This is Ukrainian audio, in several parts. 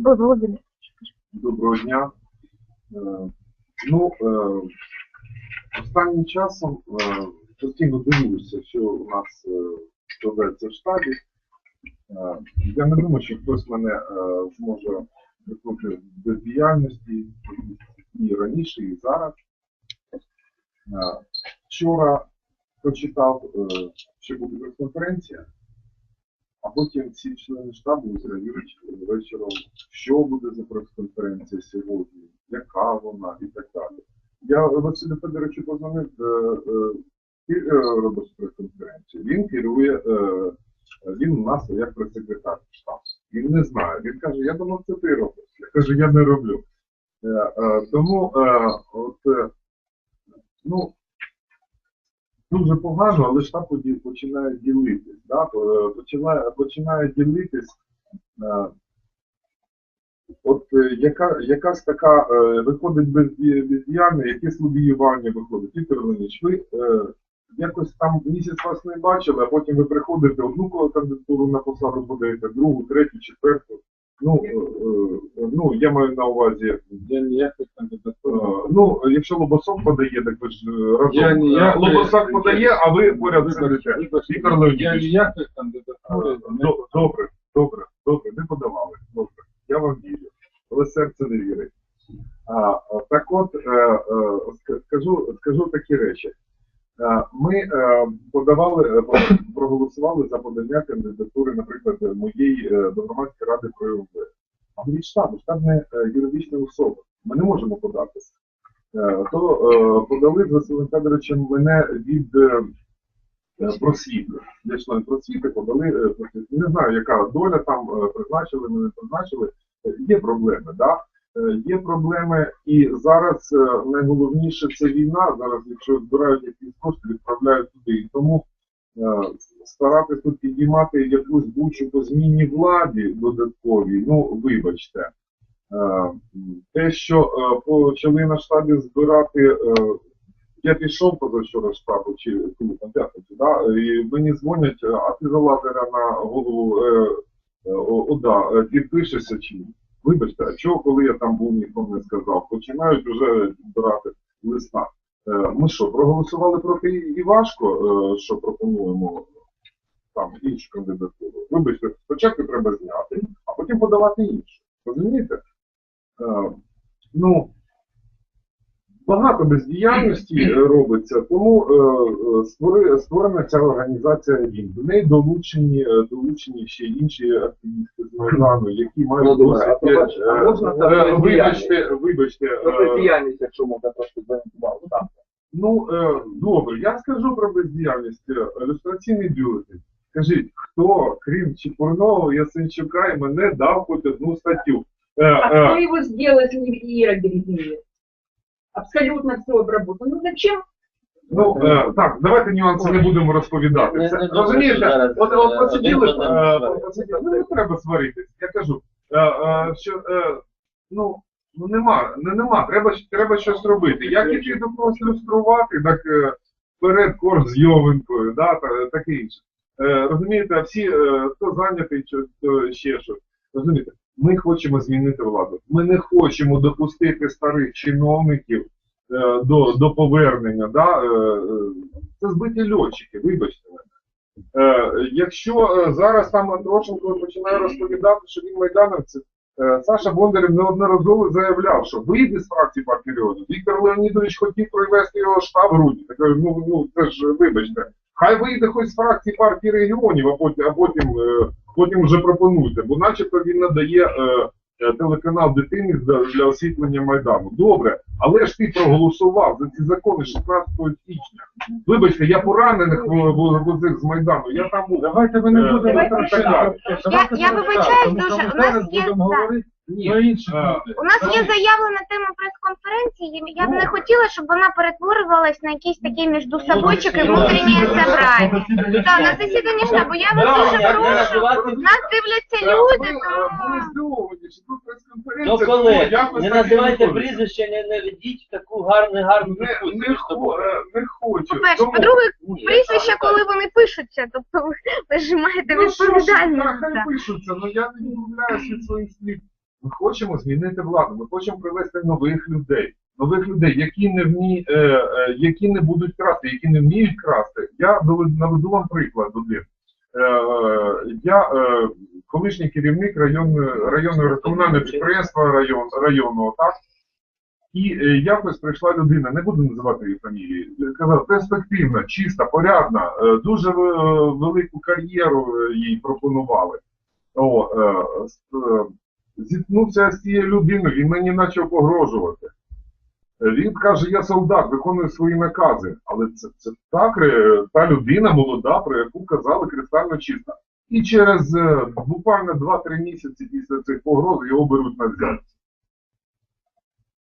Володимир. Доброго дня. Е, Ну, е, останнім часом е, постійно дивуюся, що у нас складається в штабі. Я не думаю, що хтось мене зможе викликати в бездіяльності і раніше, і зараз. Вчора прочитав, що буде прес-конференція, потім всі члени штабу зреагують вечором, що буде за прес-конференція сьогодні, яка вона і так далі. Я Василю Федоровичу позвонив, е, е, е, робить прес-конференцію. Він керує, він у нас як прес-секретар штабу. Він не знає. Він каже, я думав, це ти робиш. Я кажу, я не роблю. Тому от, ну, дуже погано, але штаб починає ділитись. Да? Е, Починає, починає ділитись. е, От е, яка, якась така виходить безді- бездіяльна, якесь лобіювання виходить. Віктор Леонідович, ви е, якось там місяць вас не бачили, а потім ви приходите, одну кандидатуру на посаду подаєте, другу, третю, четверту. Ну, е, е, ну я маю на увазі, Я ніяких е, кандидатур. ну, якщо Лобосов подає, так ви ж е, разом. Я ніяк- Лобосов подає, а ви поряд сидите. Віктор Я ніяких кандидатур. Е, Добре, добре, добре, не подавали. Добре. Я вам вірю. Але серце не вірить. А, так от, е, е, скажу, скажу такі речі. Е, Ми е, подавали, е, проголосували за подання кандидатури, наприклад, моєї до громадської ради про ОВ. А від штабу, штаб не юридична особа. Ми не можемо податися. То подали з Василем Федоровичем мене від просвіти. Я член просвіти, подали просвіти. Не знаю, яка доля там призначили, мене призначили. Є проблеми, да? Е, Є проблеми, і зараз е, найголовніше це війна. Зараз, якщо збирають якісь кошти, відправляють туди. І тому е, старатись тут підіймати якусь бучу по зміні владі додатковій, ну вибачте. Те, що почали на штабі збирати, я пішов позавчора штабу чи там п'ятницю, да, і мені дзвонять, а ти за лазера на голову ОДА, підпишешся чи ні? Вибачте, а чого, коли я там був, ніхто не сказав. Починають вже збирати листа. Е, Ми що, проголосували проти Івашко, е, що пропонуємо там іншу кандидатуру? Вибачте, спочатку треба зняти, а потім подавати іншу. Розумієте? Е, Ну, багато бездіяльності е, робиться, тому е, е, створи- створена ця організація РІН. До неї долучені, долучені ще інші активісти з Майдану, які мають е, так Вибачте, вибачте. Бездіяльність, якщо можна трошки зорієнтували. Так. Ну, е, добре, я скажу про бездіяльність. Ілюстраційний бюлетень. Скажіть, хто, крім Чепурного, Ясенчука, і мене дав хоч одну статтю? Е, А е, кто его сделал, если не Березинец? Абсолютно все обработано. Ну зачем? Ну, е, так, давайте нюанси не будемо розповідати. Це, розумієте, от, от посиділи, е, посиділи, ну не треба сваритись. Я кажу, е, е, що, е, ну, ну нема, не, нема, треба, треба щось робити. Як іти до когось ілюструвати, так е, вперед корж з Йовенкою, да, та, таке інше. Е, розумієте, а всі, е, хто зайнятий, то ще щось. Розумієте, ми хочемо змінити владу. Ми не хочемо допустити старих чиновників е, до, до повернення. Да? е, е, Це збиті льотчики, вибачте. Е, Якщо е, зараз там Антрошенко починає розповідати, що він майдановець, е, Саша Бондарів неодноразово заявляв, що вийде з фракції партії регіонів. Віктор Леонідович хотів привести його штаб Руді. Так, ну, ну це ж вибачте. Хай вийде хоч з фракції партії регіонів, а потім, а потім, е, потім вже пропонуйте, бо начебто він надає е, е, телеканал дитині для, для освітлення Майдану. Добре, але ж ти проголосував за ці закони 16 січня. Вибачте, я поранених возив з Майдану, я там був. Давайте ми не Е, розпочинати. Я не вибачаюсь дуже, що у нас є- говорити Ні. Е. У нас є заявлена тема прес-конференції. Я б Ну. не хотіла, щоб вона перетворювалась на якісь такі міждусобойчики Ну, внутрішнє ну, собрання. засідання Так, на штабу. засідання штабу. Я вас дуже прошу. Нас дивляться люди, тому... тут Ну, прес-конференція, не називайте прізвище, не, не ведіть таку гарну, гарну Не, дискусію не, між хо, собою. е, не хочу. По-перше, Тому- по-друге, Ні, прізвища, коли вони пишуться, тобто ви, ви ж маєте Ну, що ж, відповідальність. нехай це. пишуться, але я не відмовляюсь від своїх слів. Ми хочемо змінити владу, ми хочемо привести нових людей, нових людей, які не вмі, е, е, які не будуть красти, які не вміють красти. Я наведу вам приклад один. Е, е, я е, колишній керівник районної районного комунального підприємства район, районного, так? І е, якось прийшла людина, не буду називати її фамілії, казав, перспективна, чиста, порядна, е, дуже е, велику кар'єру е, їй пропонували. О, е, е, зіткнувся з цією людиною, він мені почав погрожувати. Він каже, я солдат, виконую свої накази. Але це, це так, е, та людина молода, про яку казали кристально чиста. І через е, буквально 2-3 місяці після цих погроз його беруть на взятку.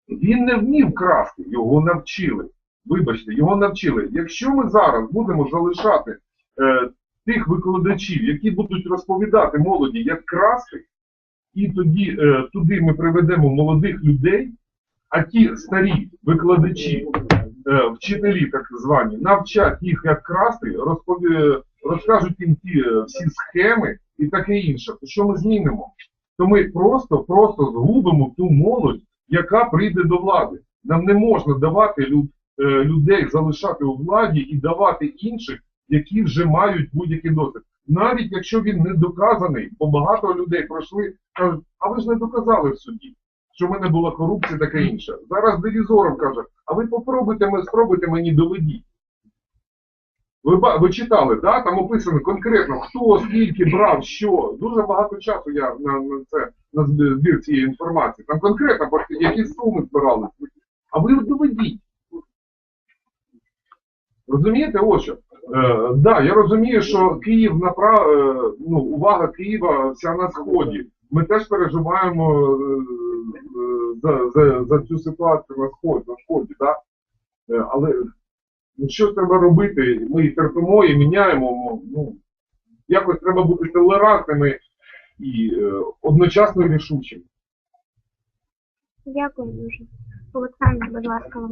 Він не вмів красти, його навчили. Вибачте, його навчили. Якщо ми зараз будемо залишати е, тих викладачів, які будуть розповідати молоді, як красти, і тоді е, туди ми приведемо молодих людей, а ті старі викладачі, е, вчителі так звані, навчать їх, як красти, розпові... розкажуть їм ті е, всі схеми і таке інше. То що ми змінимо? То ми просто, просто згубимо ту молодь, яка прийде до влади. Нам не можна давати люд, людей залишати у владі і давати інших, які вже мають будь-який досвід. Навіть якщо він не доказаний, бо багато людей пройшли, кажуть, а ви ж не доказали в суді, що в мене була корупція таке інше. Зараз девізором каже, а ви попробуйте, спробуйте мені доведіть. Ви, ви читали, да? там описано конкретно, хто скільки брав, що. Дуже багато часу я на, на це на збір цієї інформації. Там конкретно які суми збирали. А ви доведіть. Розумієте, ось що? Е, да, я розумію, що Київ направ... е, ну, увага Києва вся на сході. Ми теж переживаємо е, е, за, за, за цю ситуацію на сході, на сході, да? Але ну, що треба робити? Ми і терпимо, і міняємо. Ну, якось треба бути толерантними і одночасно рішучими. Дякую дуже. Олександр, будь ласка, вам.